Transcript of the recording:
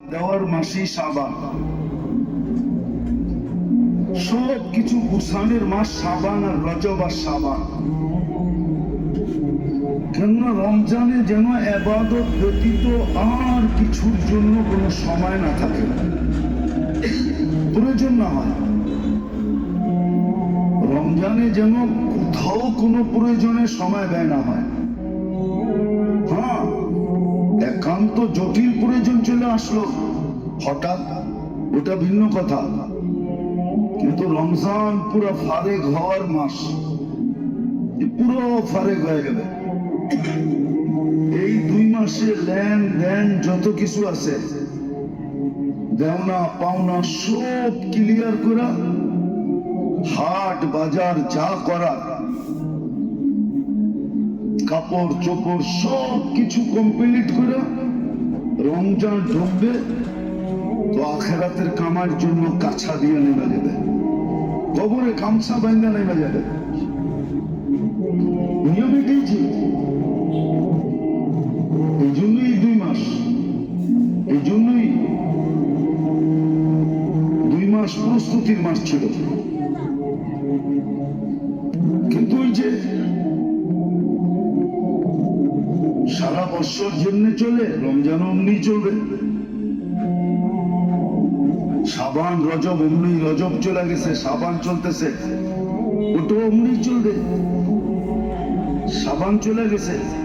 দেওয়ার সাবান। সব কিছু গুসানের মাস সাবান আর রজব আর সাবান। কেননা রমজানে যেন এবাদত ব্যতীত আর কিছুর জন্য কোনো সময় না থাকে। প্রয়োজন না হয়। রমজানে যেন কোথাও কোনো প্রয়োজনে সময় ব্যয় না হয়। জটিল প্রয়োজন চলে আসলো। হঠাৎ ওটা ভিন্ন কথা। কিন্তু রমজান পুরো ফারেক হওয়ার মাস। পুরো ফারেক হয়ে গেল। এই দুই মাসে লেন দেন যত কিছু আছে, দেওনা পাওনা সব ক্লিয়ার করা, হাট বাজার যা করা, কাপড় চোপড় সব কিছু কমপ্লিট করে রমজান ঢুকবে তো আখেরাতের কামার জন্য কাছা দিয়ে নেমে যাবে। কবরে গামছা বাইন্দা নেমে যাবে। নিয়ম এটাই এই জন্যই দুই মাস। এই জন্যই দুই মাস প্রস্তুতির মাস ছিল। কিন্তু ওই যে সারা বছর জন্য চলে, রমজান অমনি চলবে। সাবান রজব অমনি রজব চলে গেছে, সাবান চলতেছে। ওটা অমনি চলবে। সাবান চলে গেছে।